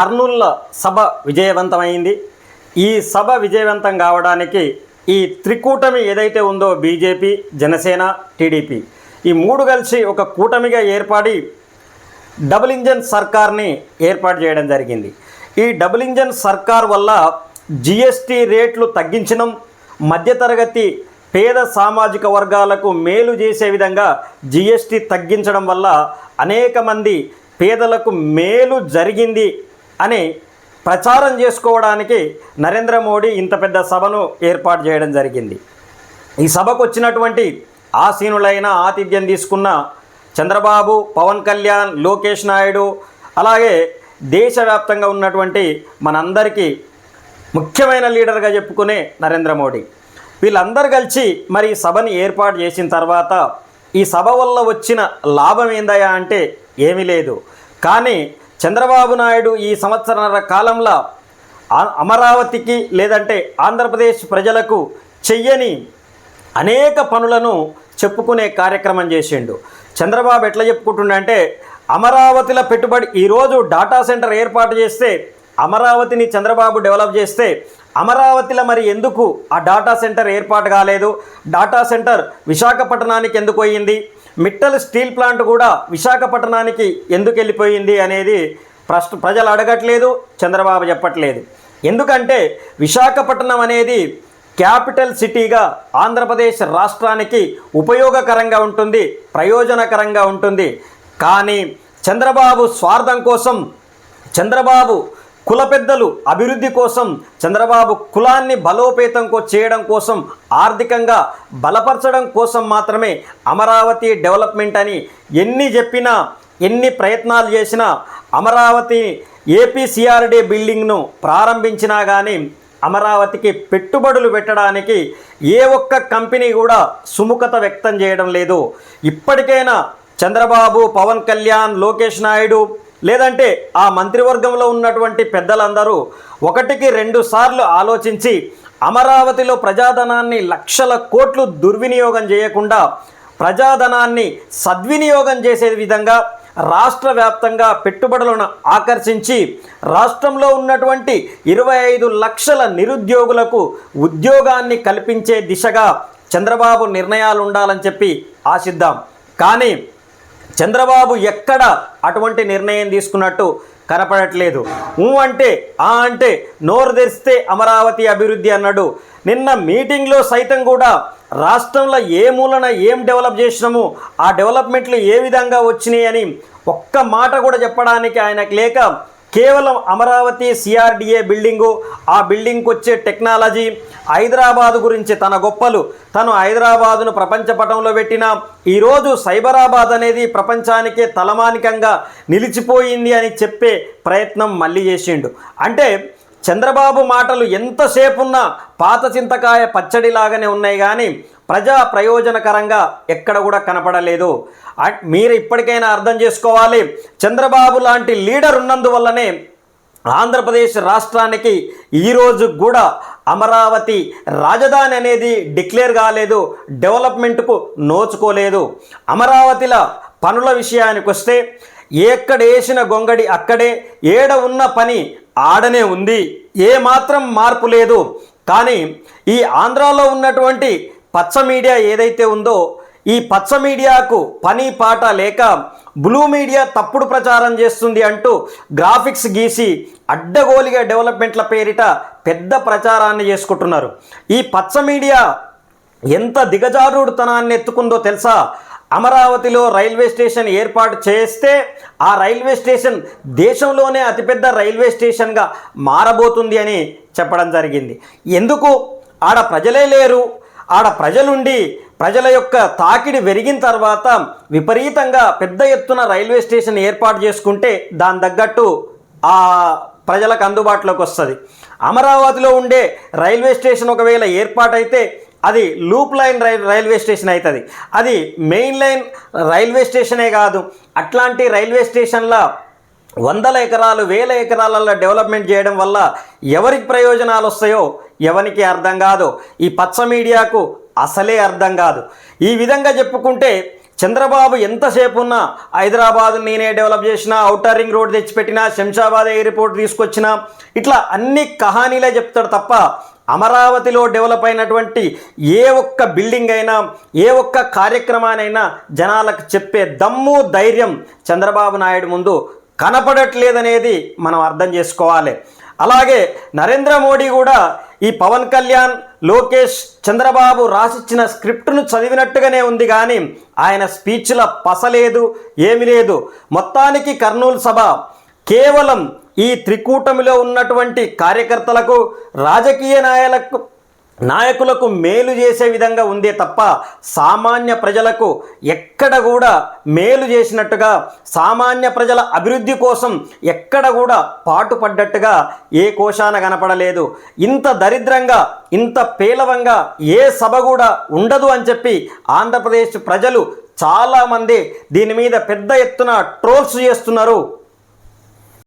కర్నూల్లో సభ విజయవంతమైంది. ఈ సభ విజయవంతం కావడానికి ఈ త్రికూటమి ఏదైతే ఉందో బీజేపీ జనసేన టీడీపీ ఈ మూడు కలిసి ఒక కూటమిగా ఏర్పడి డబుల్ ఇంజన్ సర్కార్ని ఏర్పాటు చేయడం జరిగింది. ఈ డబుల్ ఇంజన్ సర్కార్ వల్ల జిఎస్టీ రేట్లు తగ్గించడం మధ్యతరగతి పేద సామాజిక వర్గాలకు మేలు చేసే విధంగా జిఎస్టీ తగ్గించడం వల్ల అనేక మంది పేదలకు మేలు జరిగింది అని ప్రచారం చేసుకోవడానికి నరేంద్ర మోడీ ఇంత పెద్ద సభను ఏర్పాటు చేయడం జరిగింది. ఈ సభకు వచ్చినటువంటి ఆసీనులైన ఆతిథ్యం తీసుకున్న చంద్రబాబు పవన్ కళ్యాణ్ లోకేష్ నాయుడు అలాగే దేశవ్యాప్తంగా ఉన్నటువంటి మనందరికీ ముఖ్యమైన లీడర్గా చెప్పుకునే నరేంద్ర మోడీ. వీళ్ళందరూ కలిసి మరి ఈ సభని ఏర్పాటు చేసిన తర్వాత ఈ సభ వల్ల వచ్చిన లాభం ఏందయ్యా అంటే ఏమీ లేదు. కానీ చంద్రబాబు నాయుడు ఈ సంవత్సరాల కాలంలో అమరావతికి లేదంటే ఆంధ్రప్రదేశ్ ప్రజలకు చెయ్యని అనేక పనులను చెప్పుకునే కార్యక్రమం చేసిండు. చంద్రబాబు ఎట్లా చెప్పుకుంటుండంటే అమరావతిలో పెట్టుబడి ఈరోజు డాటా సెంటర్ ఏర్పాటు చేస్తే అమరావతిని చంద్రబాబు డెవలప్ చేస్తే అమరావతిలో మరి ఎందుకు ఆ డాటా సెంటర్ ఏర్పాటు కాలేదు? డాటా సెంటర్ విశాఖపట్నానికి ఎందుకు అయ్యింది మిట్టల్ స్టీల్ ప్లాంట్ కూడా విశాఖపట్నానికి ఎందుకు వెళ్ళిపోయింది అనేది ప్రశ్న ప్రజలు అడగట్లేదు చంద్రబాబు చెప్పట్లేదు. ఎందుకంటే విశాఖపట్నం అనేది క్యాపిటల్ సిటీగా ఆంధ్రప్రదేశ్ రాష్ట్రానికి ఉపయోగకరంగా ఉంటుంది ప్రయోజనకరంగా ఉంటుంది. కానీ చంద్రబాబు స్వార్థం కోసం చంద్రబాబు కుల పెద్దలు అభివృద్ధి కోసం చంద్రబాబు కులాన్ని బలోపేతం కో- చేయడం కోసం ఆర్థికంగా బలపరచడం కోసం మాత్రమే అమరావతి డెవలప్మెంట్ అని ఎన్ని చెప్పినా ఎన్ని ప్రయత్నాలు చేసినా అమరావతి ఏపీసీఆర్డీ బిల్డింగ్ను ప్రారంభించినా కానీ అమరావతికి పెట్టుబడులు పెట్టడానికి ఏ ఒక్క కంపెనీ కూడా సుముఖత వ్యక్తం చేయడం లేదు. ఇప్పటికైనా చంద్రబాబు పవన్ కళ్యాణ్ లోకేష్ నాయుడు లేదంటే ఆ మంత్రివర్గంలో ఉన్నటువంటి పెద్దలందరూ ఒకటికి రెండు సార్లు ఆలోచించి అమరావతిలో ప్రజాధనాన్ని లక్షల కోట్లు దుర్వినియోగం చేయకుండా ప్రజాధనాన్ని సద్వినియోగం చేసే విధంగా రాష్ట్ర వ్యాప్తంగా పెట్టుబడులను ఆకర్షించి రాష్ట్రంలో ఉన్నటువంటి ఇరవై ఐదు లక్షల నిరుద్యోగులకు ఉద్యోగాన్ని కల్పించే దిశగా చంద్రబాబు నిర్ణయాలు ఉండాలని చెప్పి ఆశిద్దాం. కానీ చంద్రబాబు ఎక్కడ అటువంటి నిర్ణయం తీసుకున్నట్టు కనపడట్లేదు. ఊ అంటే ఆ అంటే నోరు తెరిస్తే అమరావతి అభివృద్ధి అన్నాడు. నిన్న మీటింగ్లో సైతం కూడా రాష్ట్రంలో ఏ మూలన ఏం డెవలప్ చేసినాము ఆ డెవలప్మెంట్లు ఏ విధంగా వచ్చినాయి అని ఒక్క మాట కూడా చెప్పడానికి ఆయనకు లేక కేవలం అమరావతి సిఆర్డిఏ బిల్డింగు ఆ బిల్డింగ్కి వచ్చే టెక్నాలజీ హైదరాబాదు గురించి తన గొప్పలు తను హైదరాబాదును ప్రపంచ పటంలో పెట్టిన ఈరోజు సైబరాబాద్ అనేది ప్రపంచానికే తలమానికంగా నిలిచిపోయింది అని చెప్పే ప్రయత్నం మళ్ళీ చేసిండు. అంటే చంద్రబాబు మాటలు ఎంతసేపున్నా పాత చింతకాయ పచ్చడిలాగానే ఉన్నాయి కానీ ప్రజా ప్రయోజనకరంగా ఎక్కడ కూడా కనపడలేదు. మీరు ఇప్పటికైనా అర్థం చేసుకోవాలి. చంద్రబాబు లాంటి లీడర్ ఉన్నందువల్లనే ఆంధ్రప్రదేశ్ రాష్ట్రానికి ఈరోజు కూడా అమరావతి రాజధాని అనేది డిక్లేర్ కాలేదు డెవలప్మెంట్కు నోచుకోలేదు. అమరావతిల పనుల విషయానికి వస్తే ఎక్కడ వేసిన గొంగడి అక్కడే ఏడ ఉన్న పని ఆడనే ఉంది. ఏ మాత్రం మార్పు లేదు. కానీ ఈ ఆంధ్రాలో ఉన్నటువంటి పచ్చ మీడియా ఏదైతే ఉందో ఈ పచ్చ మీడియాకు పని పాట లేక బ్లూ మీడియా తప్పుడు ప్రచారం చేస్తుంది అంటూ గ్రాఫిక్స్ గీసి అడ్డగోలిగా డెవలప్మెంట్ల పేరిట పెద్ద ప్రచారాన్ని చేసుకుంటున్నారు. ఈ పచ్చ మీడియా ఎంత దిగజారుడుతనాన్ని ఎత్తుకుందో తెలుసా? అమరావతిలో రైల్వే స్టేషన్ ఏర్పాటు చేస్తే ఆ రైల్వే స్టేషన్ దేశంలోనే అతిపెద్ద రైల్వే స్టేషన్గా మారబోతుంది అని చెప్పడం జరిగింది. ఎందుకు? ఆడ ప్రజలే లేరు. ఆడ ప్రజలుండి ప్రజల యొక్క తాకిడి పెరిగిన తర్వాత విపరీతంగా పెద్ద ఎత్తున రైల్వే స్టేషన్ ఏర్పాటు చేసుకుంటే దాని తగ్గట్టు ఆ ప్రజలకు అందుబాటులోకి వస్తుంది. అమరావతిలో ఉండే రైల్వే స్టేషన్ ఒకవేళ ఏర్పాటైతే అది loop line rai railway station అవుతుంది అది మెయిన్ లైన్ రైల్వే స్టేషనే కాదు. అట్లాంటి రైల్వే స్టేషన్ల వందల ఎకరాలు వేల ఎకరాలలో డెవలప్మెంట్ చేయడం వల్ల ఎవరికి ప్రయోజనాలు వస్తాయో ఎవరికి అర్థం కాదు. ఈ పచ్చ మీడియాకు అసలే అర్థం కాదు. ఈ విధంగా చెప్పుకుంటే చంద్రబాబు ఎంతసేపు ఉన్నా హైదరాబాద్ నేనే డెవలప్ చేసిన ఔటర్ రింగ్ రోడ్ తెచ్చిపెట్టినా శంషాబాద్ ఎయిర్పోర్ట్ తీసుకొచ్చిన ఇట్లా అన్ని కహానీలే చెప్తాడు తప్ప అమరావతిలో డెవలప్ అయినటువంటి ఏ ఒక్క బిల్డింగ్ అయినా ఏ ఒక్క కార్యక్రమానైనా జనాలకు చెప్పే దమ్ము ధైర్యం చంద్రబాబు నాయుడు ముందు కనపడట్లేదనేది మనం అర్థం చేసుకోవాలి. అలాగే నరేంద్ర మోడీ కూడా ఈ పవన్ కళ్యాణ్ లోకేష్ చంద్రబాబు రాసిచ్చిన స్క్రిప్ట్ను చదివినట్టుగానే ఉంది కానీ ఆయన స్పీచ్ల పసలేదు ఏమి లేదు. మొత్తానికి కర్నూలు సభ కేవలం ఈ త్రికూటమిలో ఉన్నటువంటి కార్యకర్తలకు రాజకీయ నాయకులకు నాయకులకు మేలు చేసే విధంగా ఉందే తప్ప సామాన్య ప్రజలకు ఎక్కడ కూడా మేలు చేసినట్టుగా సామాన్య ప్రజల అభివృద్ధి కోసం ఎక్కడ కూడా పాటుపడ్డట్టుగా ఏ కోశాన కనపడలేదు. ఇంత దరిద్రంగా ఇంత పేలవంగా ఏ సభ కూడా ఉండదు అని చెప్పి ఆంధ్రప్రదేశ్ ప్రజలు చాలామంది దీని మీద పెద్ద ఎత్తున ట్రోల్స్ చేస్తున్నారు.